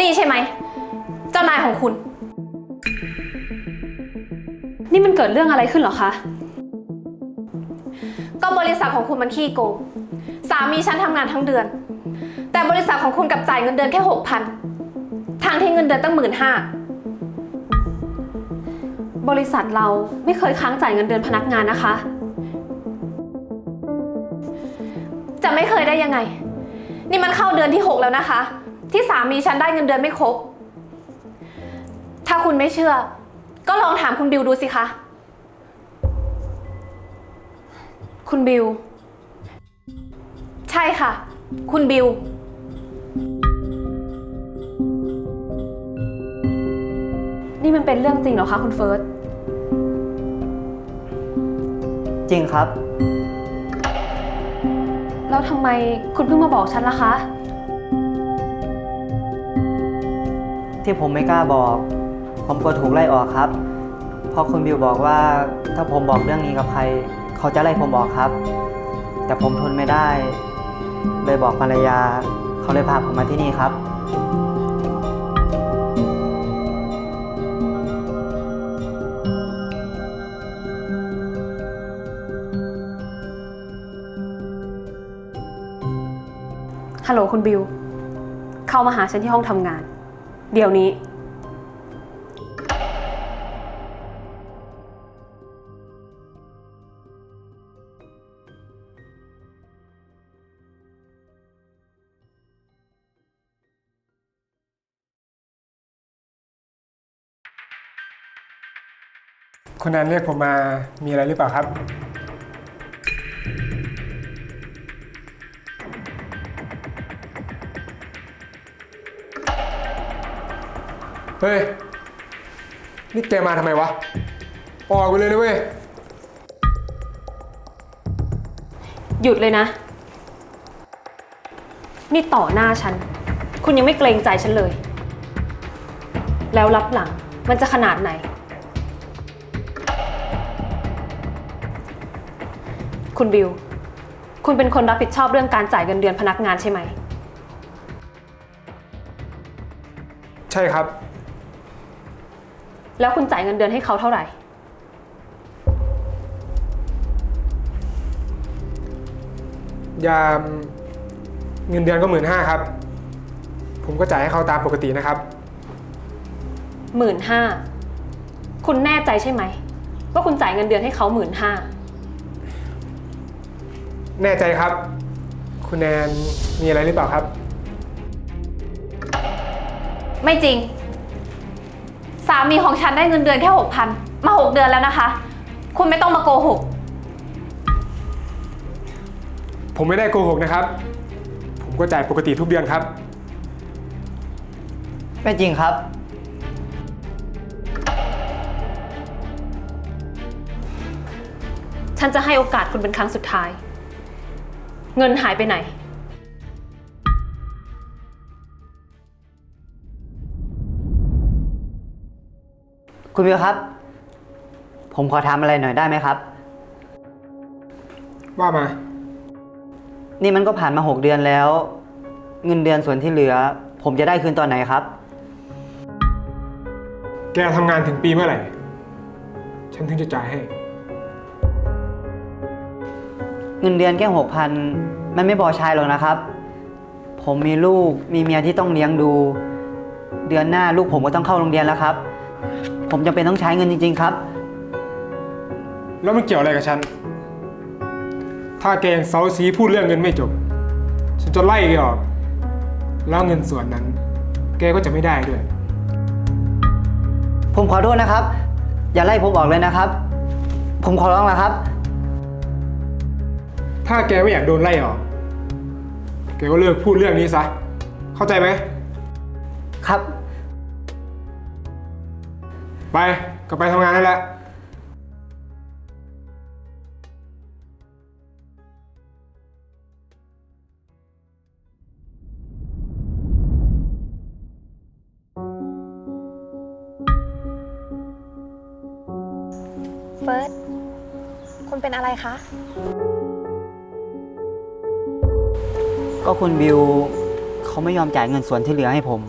นี่ใช่ไหม เจ้านายของคุณ นี่มันเกิดเรื่องอะไรขึ้นเหรอคะ ก็บริษัทของคุณมันขี้โกง สามีฉันทำงานทั้งเดือน แต่บริษัทของคุณกลับจ่ายเงินเดือนแค่หกพันทางที่เงินเดือนตั้งหมื่นห้าบริษัทเราไม่เคยค้างจ่ายเงินเดือนพนักงานนะคะ จะไม่เคยได้ยังไง นี่มันเข้าเดือนที่หกแล้วนะคะ ที่สามีฉันได้เงินเดือนไม่ครบ ถ้าคุณไม่เชื่อ ก็ลองถามคุณบิวดูสิคะ คุณบิว ใช่ค่ะ คุณบิว นี่มันเป็นเรื่องจริงเหรอคะคุณเฟิร์ส จริงครับ แล้วทำไมคุณเพิ่งมาบอกฉันล่ะคะ ที่ผมไม่กล้าบอก ผมก็ถูกไล่ออกครับ เพราะคุณบิวบอกว่าถ้าผมบอกเรื่องนี้กับใคร เขาจะไล่ผมออกครับ แต่ผมทนไม่ได้ เลยบอกภรรยา เขาเลยพาผมมาที่นี่ครับ ฮัลโหลคุณบิว เข้ามาหาฉันที่ห้องทำงาน เดี๋ยวนี้ คุณแอนเรียกผมมามีอะไรหรือเปล่าครับ เฮ้ย นี่แกมาทำไมวะ ออกไปเลยนะเว้ย หยุดเลยนะ นี่ต่อหน้าฉัน คุณยังไม่เกรงใจฉันเลย แล้วรับหลังมันจะขนาดไหน คุณบิว คุณเป็นคนรับผิดชอบเรื่องการจ่ายเงินเดือนพนักงานใช่ไหม ใช่ครับ แล้วคุณจ่ายเงินเดือนให้เขาเท่าไหร่ ยามเงินเดือนก็หมื่นห้าครับ ผมก็จ่ายให้เขาตามปกตินะครับ หมื่นห้า คุณแน่ใจใช่ไหม ว่าคุณจ่ายเงินเดือนให้เขาหมื่นห้า แน่ใจครับ คุณแอนมีอะไรหรือเปล่าครับ ไม่จริง สามีของฉันได้เงินเดือนแค่หกพันมาหกเดือนแล้วนะคะ คุณไม่ต้องมาโกหก ผมไม่ได้โกหกนะครับ ผมก็จ่ายปกติทุกเดือนครับ ไม่จริงครับ ฉันจะให้โอกาสคุณเป็นครั้งสุดท้าย เงินหายไปไหน คุณบิวครับ ผมขอถามอะไรหน่อยได้ไหมครับ ว่ามา นี่มันก็ผ่านมาหกเดือนแล้ว เงินเดือนส่วนที่เหลือ ผมจะได้คืนตอนไหนครับ แกทำงานถึงปีเมื่อไหร่ ฉันถึงจะจ่ายให้ เงินเดือนแค่หกพันมันไม่พอใช้หรอกนะครับ ผมมีลูกมีเมียที่ต้องเลี้ยงดู เดือนหน้าลูกผมก็ต้องเข้าโรงเรียนแล้วครับ ผมจำเป็นต้องใช้เงินจริง ๆ ครับ แล้วมันเกี่ยวอะไรกับฉัน ถ้าแกยังเซาซีพูดเรื่องเงินไม่จบ ฉันจะไล่แกออก แล้วเงินส่วนนั้น แกก็จะไม่ได้ด้วย ผมขอโทษนะครับ อย่าไล่ผมออกเลยนะครับ ผมขอร้องแล้วครับ ถ้าแกไม่อยากโดนไล่ออก แกก็เลิกพูดเรื่องนี้ซะ เข้าใจไหมครับ ไปกลับไปทำงานได้แล้ว เฟิร์ส คุณเป็นอะไรคะ ก็คุณบิวเขาไม่ยอมจ่ายเงินส่วนที่เหลือให้ผม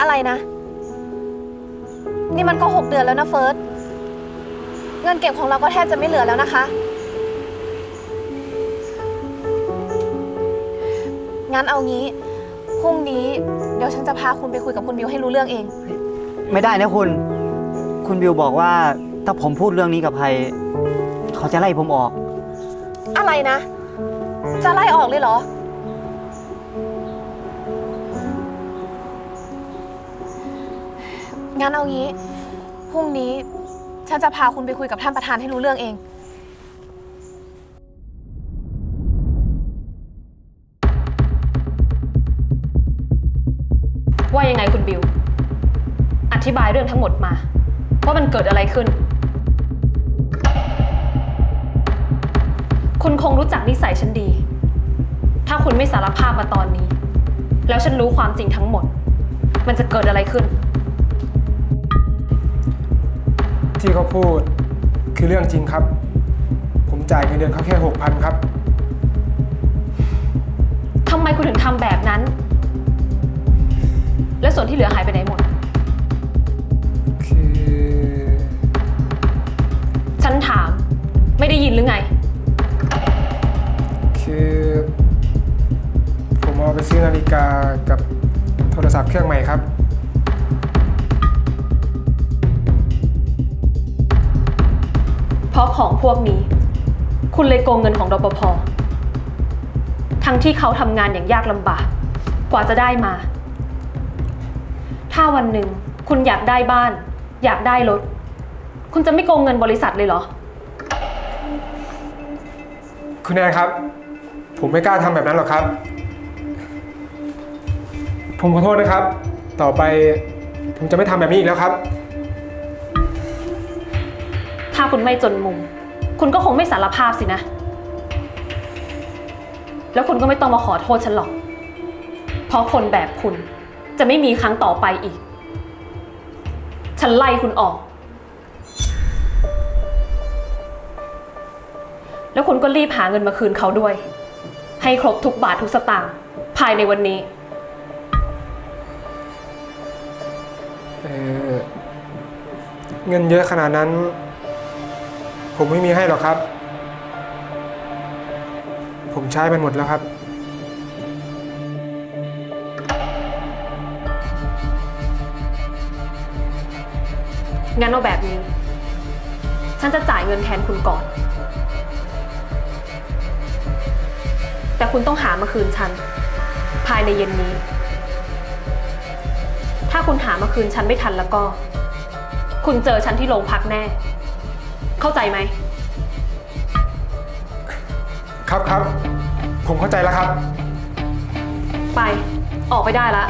อะไรนะ นี่มันก็หกเดือนแล้วนะเฟิร์ส เงินเก็บของเราก็แทบจะไม่เหลือแล้วนะคะ งั้นเอางี้ พรุ่งนี้เดี๋ยวฉันจะพาคุณไปคุยกับคุณบิวให้รู้เรื่องเอง ไม่ได้นะคุณ คุณบิวบอกว่าถ้าผมพูดเรื่องนี้กับใคร เขาจะไล่ผมออก อะไรนะ จะไล่ออกเลยเหรอ งั้นเอางี้ พรุ่งนี้ฉันจะพาคุณไปคุยกับท่านประธานให้รู้เรื่องเอง ว่ายังไงคุณบิว อธิบายเรื่องทั้งหมดมา ว่ามันเกิดอะไรขึ้น คุณคงรู้จักนิสัยฉันดี ถ้าคุณไม่สารภาพมาตอนนี้ แล้วฉันรู้ความจริงทั้งหมด มันจะเกิดอะไรขึ้น ที่เขาพูดคือเรื่องจริงครับ ผมจ่ายเงินเดือนเขาแค่หกพันครับ ทำไมคุณถึงทำแบบนั้น และส่วนที่เหลือหายไปไหนหมด คือ ฉันถาม ไม่ได้ยินหรือไง คือ ผมเอาไปซื้อนาฬิกากับโทรศัพท์เครื่องใหม่ครับ ราะของพวกนี้ คุณเลยโกงเงินของรปภ ทั้งที่เขาทำงานอย่างยากลำบาก กว่าจะได้มา ถ้าวันหนึ่งคุณอยากได้บ้าน อยากได้รถ คุณจะไม่โกงเงินบริษัทเลยเหรอ คุณแอนครับ ผมไม่กล้าทำแบบนั้นหรอกครับ ผมขอโทษนะครับ ต่อไปผมจะไม่ทำแบบนี้อีกแล้วครับ คุณไม่จนมุม คุณก็คงไม่สารภาพสินะ แล้วคุณก็ไม่ต้องมาขอโทษฉันหรอก เพราะคนแบบคุณจะไม่มีครั้งต่อไปอีก ฉันไล่คุณออก แล้วคุณก็รีบหาเงินมาคืนเขาด้วย ให้ครบทุกบาททุกสตางค์ภายในวันนี้ เอ่อเงินเยอะขนาดนั้น ผมไม่มีให้หรอกครับ ผมใช้มันหมดแล้วครับ งั้นเอาแบบนี้ ฉันจะจ่ายเงินแทนคุณก่อน แต่คุณต้องหามาคืนฉัน ภายในเย็นนี้ ถ้าคุณหามาคืนฉันไม่ทันแล้วก็ คุณเจอฉันที่โรงพักแน่ เข้าใจไหม ครับครับ ผมเข้าใจแล้วครับ ไป ออกไปได้ละ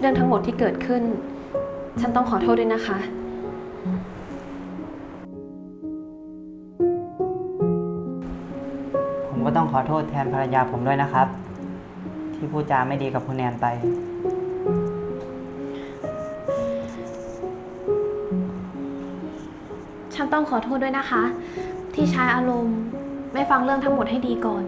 เรื่องทั้งหมดที่เกิดขึ้น ฉันต้องขอโทษด้วยนะคะ ก็ต้องขอโทษแทนภรรยาผมด้วยนะครับ ที่พูดจาไม่ดีกับคุณแนนไป ฉันต้องขอโทษด้วยนะคะ ที่ใช้อารมณ์ไม่ฟังเรื่องทั้งหมดให้ดีก่อน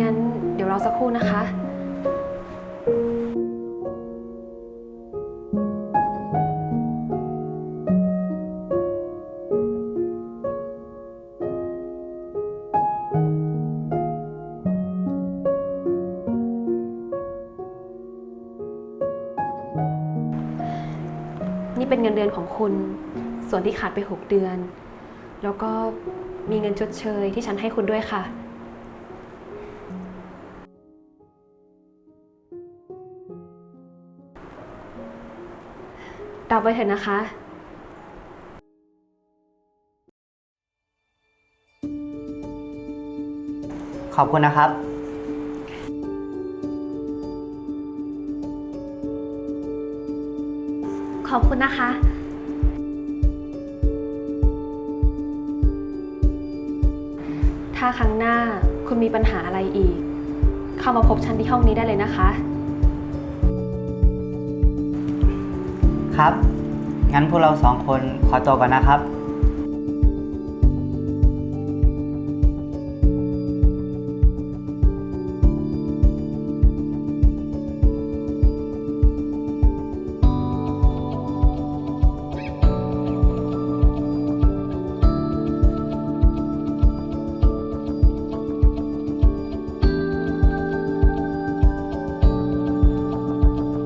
งั้นเดี๋ยวรอสักครู่นะคะ นี่เป็นเงินเดือนของคุณ ส่วนที่ขาดไป 6 เดือน แล้วก็มีเงินชดเชยที่ฉันให้คุณด้วยค่ะ รับไว้เถอะนะคะ ขอบคุณนะครับ ขอบคุณนะคะ ถ้าครั้งหน้าคุณมีปัญหาอะไรอีก เข้ามาพบฉันที่ห้องนี้ได้เลยนะคะ ครับ งั้นพวกเราสองคนขอตัวก่อนนะครับ